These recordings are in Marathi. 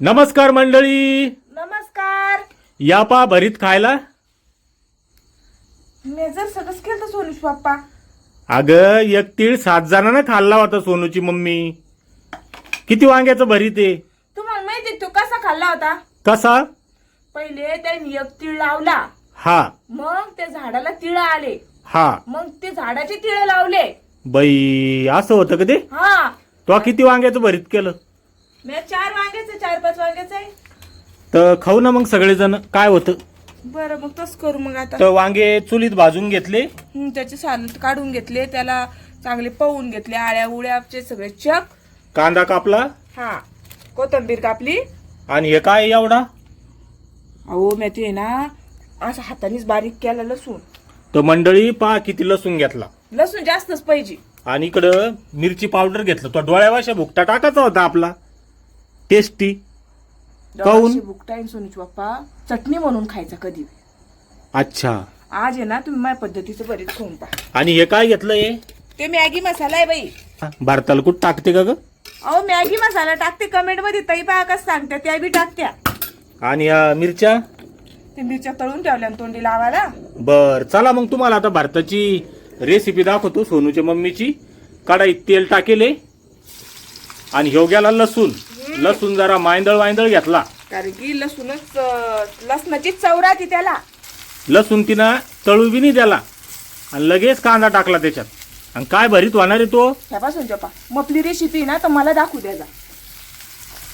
नमस्कार मंडळी. नमस्कार. या पा भरीत खायला? मी जर सगळंच केलं सोनुष बाप्पा अगं एक तीळ सात जणांना खाल्ला होता सोनूची मम्मी. किती वांग्याचं भरीत आहे? तुम्हाला माहिती तो कसा खाल्ला होता? कसा? पहिले त्यांनी एक तीळ लावला. हा. मग त्या झाडाला तिळ आले. हा. मग ते झाडाचे तिळ लावले. बाई असं होतं का ते? हा. तो किती वांग्याचं भरीत केलं? मी चार वांग्याचे चार पाच वांग्याचे आहे. तर खाऊ ना मग सगळेजण. काय होतं? बरं मग तस करू मग आता. तर वांगे चुलीत भाजून घेतले. हं, त्याचे साल काढून घेतले त्याला चांगले पवून घेतले आळ्या उळ्याचे सगळे चक. कांदा कापला. हा कोथंबीर कापली. आणि हे काय एवढा? अहो मी ते ना असं हातानेच बारीक केला लसूण. तर मंडळी पा किती लसूण घेतला. लसूण जास्तच पाहिजे. आणि इकडं मिरची पावडर घेतलं. तो डोळ्यावाशा भुकटा टाकायचा होता आपला. टेस्टी काहून? दवाशी बुकटाईन सोनूच बाप्पा चटणी म्हणून खायचा कधी अच्छा. आज आहे ना तुम्ही माझ्या पद्धतीचं बरीच खाऊन पहा. आणि हे काय घेतलं हे? ते मॅगी मसाला आहे बाई. भारताला कुठं टाकते का ग? अहो मॅगी मसाला टाकते. कमेंटमध्ये तई पहा कसं सांगत्या त्या बी टाकत्या. आणि या मिरच्या? ते मिरच्या तळून ठेवल्या ना तोंडी लावायला. बर चला मग तुम्हाला आता भारताची रेसिपी दाखवतो सोनूच्या मम्मीची. कढाईत तेल टाकेले आणि ह्यो गेला लसूण. लसूण जरा मायंदळ वायंदळ घेतला. कारण की लसूणच अं, लसणाची चव राहते त्याला. लसूण तिनं तळू बी नाही त्याला आणि लगेच कांदा टाकला त्याच्यात. आणि काय भरीत होणार आहे तो? ह्यापासून चपा. मग आपली रेसिपी ना तर मला दाखवू द्यायचा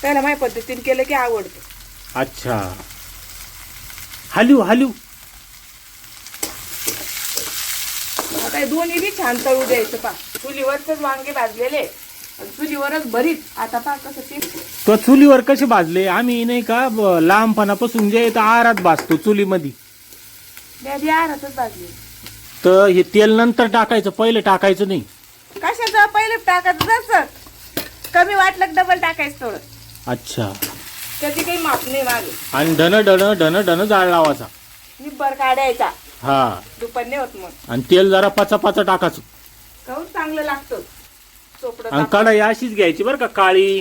त्याला माझ्या पद्धतीने केलं की आवडतं. अच्छा. हालू हालू. आता हे दोन्ही बी छान तळू द्यायचं पा. चुलीवरच वांगे भाजलेले. चुलीवरच भरीत. आता पा कसं ते तो चुलीवर कसे भाजले? आम्ही नाही का ब- लहानपणापासून जे तर आहारात भाजतो चुलीमध्ये. बॅबी आरातच भाजले. तर हे तेल नंतर टाकायचं पहिले टाकायचं नाही. कशाचं? पहिले टाकायचं जसं. कमी वाटलं डबल टाकायचं थोडं. अच्छा. त्याची काही माप नाही मागे. आणि धन धन धन धन जाळ लावायचा. निब्बर काढायचा. हा. दुपार नाही होत मग. आणि तेल जरा पाचा पाचा टाकायचं. कहून चांगलं लागतं? चोपडं आणि कढाई अशीच घ्यायची बरं का काळी.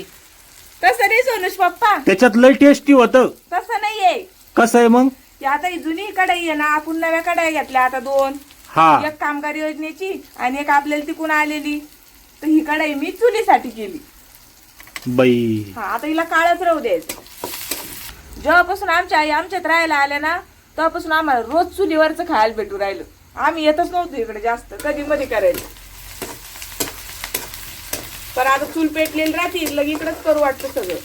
तसं नाही सोनुष पप्पा. त्याच्यात लय टेस्टी होतं. तसं नाहीये. कसं आहे मग? आता ही जुनी कढाई आहे ना आपण नव्या कढाई घेतल्या आता दोन. हा. एक कामगार योजनेची आणि एक आपल्याला तिकून आलेली. तर ही कढाई मी चुलीसाठी केली. बाई. हा आता हिला काळच राहू द्यायचं जेव्हापासून आमच्या आई आमच्यात राहायला आल्या ना तेव्हापासून आम्हाला रोज चुलीवरचं खायला भेटू राहिलं. आम्ही येतच नव्हतो इकडे जास्त कधी मध्ये करायचं पण आता चूल पेटलेली राहते लगे इकडेच करू वाटतं सगळं.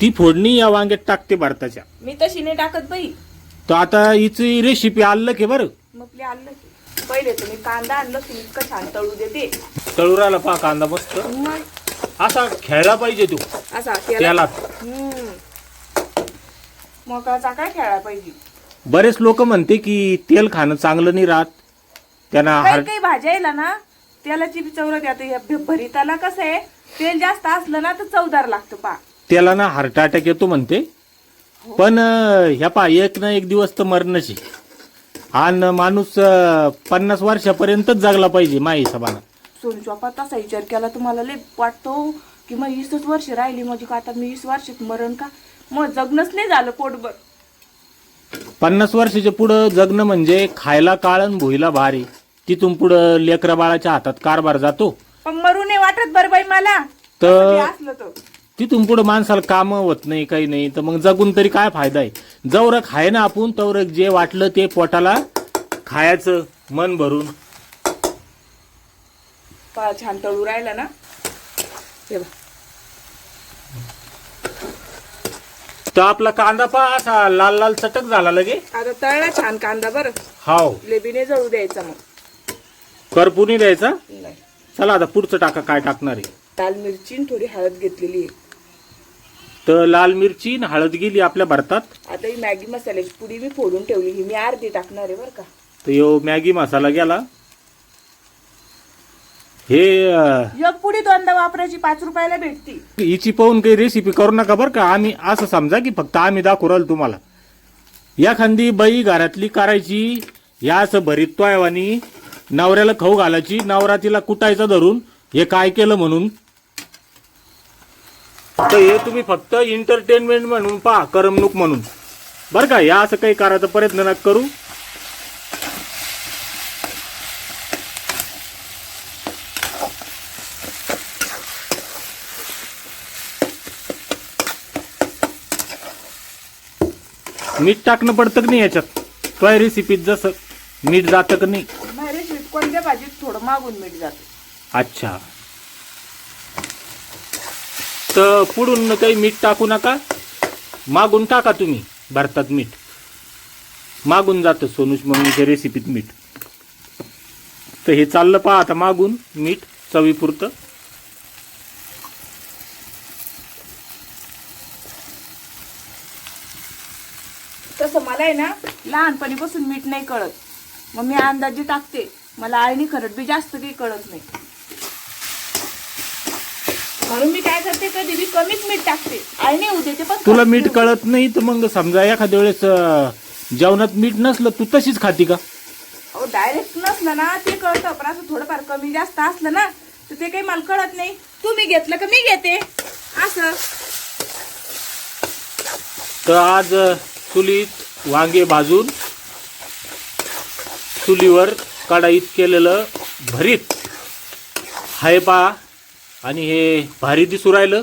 ती फोडणी या वांग्यात टाकते भारताच्या. मी तशी नाही टाकत बाई. तर आता हिची रेसिपी आलं की बरं? मग आपली आणलं की. पहिले तुम्ही कांदा आणलं की इतकं छान तळू देते. तळुराला पहा कांदा मस्त. असा खेळला पाहिजे तो. असा हम्म. मकाचा काय खेळा पाहिजे? बरेच लोक म्हणते की तेल खाणं चांगलं नाही राहत. त्यांना काही भाज्या ना तेलाची बी चव राहते आता भरीताला कसं आहे तेल जास्त असलं ना तर चवदार लागतं पा. त्याला ना हार्ट अटॅक येतो म्हणते. पण अं, ह्या पा एक ना एक दिवस तर मरणच. आहे आणि माणूस अं, पन्नास वर्षापर्यंतच जगला पाहिजे माझ्या हिशोबानं. सोनू चोपा तसा विचार केला तुम्हाला लय वाटतो की मग वीसच वर्ष राहिली म्हणजे का आता मी वीस वर्षात मरण का? मग जगणंच नाही झालं पोटभर. पन्नास वर्षाच्या पुढं जगणं म्हणजे खायला काळण भुईला भारी. तिथून पुढं लेकरा बाळाच्या हातात कारभार जातो. पण मरू नाही वाटत बरं बाई मला. तर असं असलं तिथून पुढं माणसाला काम होत नाही काही नाही. तर मग जगून तरी काय फायदा आहे? जवळ खाय ना आपण तवर जे वाटलं ते पोटाला खायचं मन भरून. पहा छान तळू राहिला ना. हे बघ. तर आपला कांदा पा असा लाल लाल चटक झाला लगे. आता तळला छान कांदा बरं. हाव. लेबीने जळू द्यायचा मग. करपुनी द्यायचा? नाही. चला आता पुढचं टाका काय टाकणार आहे. लाल मिरची आणि थोडी हळद घेतलेली आहे. तर लाल मिरची आणि हळद गेली आपल्या भारतात. आता ही मॅगी मसाल्याची पुडी मी फोडून ठेवली ही मी अर्धी टाकणार आहे बरं का. तर यो मॅगी मसाला गेला. हे अं, एक पुडी दोनदा वापरायची पाच रुपयाला भेटती. हिची पाहून काही रेसिपी करू नका बरं का. आम्ही असं समजा की फक्त आम्ही दाखवू राहिलो तुम्हाला. एखादी बाई घरातली करायची या असं भरीत तोयवानी नवऱ्याला खाऊ घालायची नवरा तिला कुटायचा धरून हे काय केलं म्हणून? तर हे तुम्ही फक्त एंटरटेनमेंट म्हणून पहा करमणूक म्हणून. बरं का या असं काही करायचा प्रयत्न नका करू. मीठ टाकणं पडतं की नाही याच्यात तो रेसिपीत जसं मीठ जातं की नाही? कोणत्या भाजीत थोडं मागून मीठ जातं. अच्छा. तर पुढून काही मीठ टाकू नका. मागून टाका तुम्ही भारतात मीठ. मागून जातं सोनूश मम्मीच्या रेसिपीत मीठ. तर हे चाललं पहा आता मागून मीठ चवीपुरतं. तसं मला आहे ना लहानपणीपासून मीठ नाही कळत. मग मी अंदाजे टाकते. मला आळणी खरड बी जास्त काही कळत नाही. म्हणून मी काय करते कधी बी कमीच मीठ टाकते. आळणी होऊ देते पण तुला मीठ होऊ कळत नाही तर मग समजा एखाद्या वेळेस अं, जेवणात मीठ नसलं तू तशीच खाती का? अहो डायरेक्ट नसलं ना ते कळतं पण असं थोडंफार कमी जास्त असलं ना तर ते काही मला कळत नाही. तुम्ही घेतलं का मी घेते? असं. तर आज अ, चुलीत वांगे भाजून चुलीवर कढाईत केलेलं भरीत. हाय पा. आणि हे भारी दिसू राहिलं.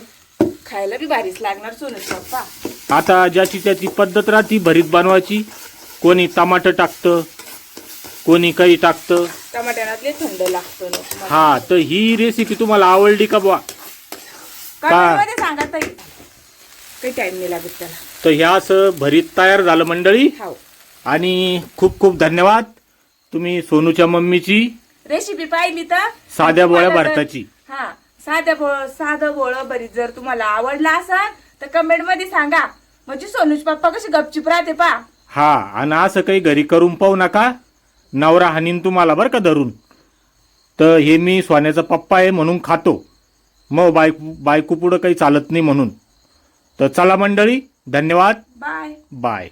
खायला बी भारीच लागणार सोनूच पप्पा आता ज्याची त्याची पद्धत राहती भरीत बनवायची. कोणी टमाटर टाकतं कोणी काही टाकतं. थंड लागतं ना. हा तर ही रेसिपी तुम्हाला आवडली का बुवा? कमेंटमध्ये सांगा ताई. काही टाइम नाही लागत त्याला. तर ह्या असं भरीत तयार झालं मंडळी. हाव आणि खूप खूप धन्यवाद. तुम्ही सोनूच्या मम्मीची रेसिपी पाहिली तर? साध्या बोळ्या तुम्हाला जर- भारताची. हा साध्या बोळ साधं बोळ बरीच जर तुम्हाला आवडला असाल तर कमेंटमध्ये सांगा. म्हणजे सोनूज पप्पा कशी गपचिप राहते पा हा आणि असं काही घरी करून पाहू नका. नवरा हानीन तुम्हाला बरं का धरून. तर हे मी सोन्याचा पप्पा आहे म्हणून खातो. मग बायको बायको पुढं काही चालत नाही म्हणून. तर चला मंडळी धन्यवाद. बाय. बाय.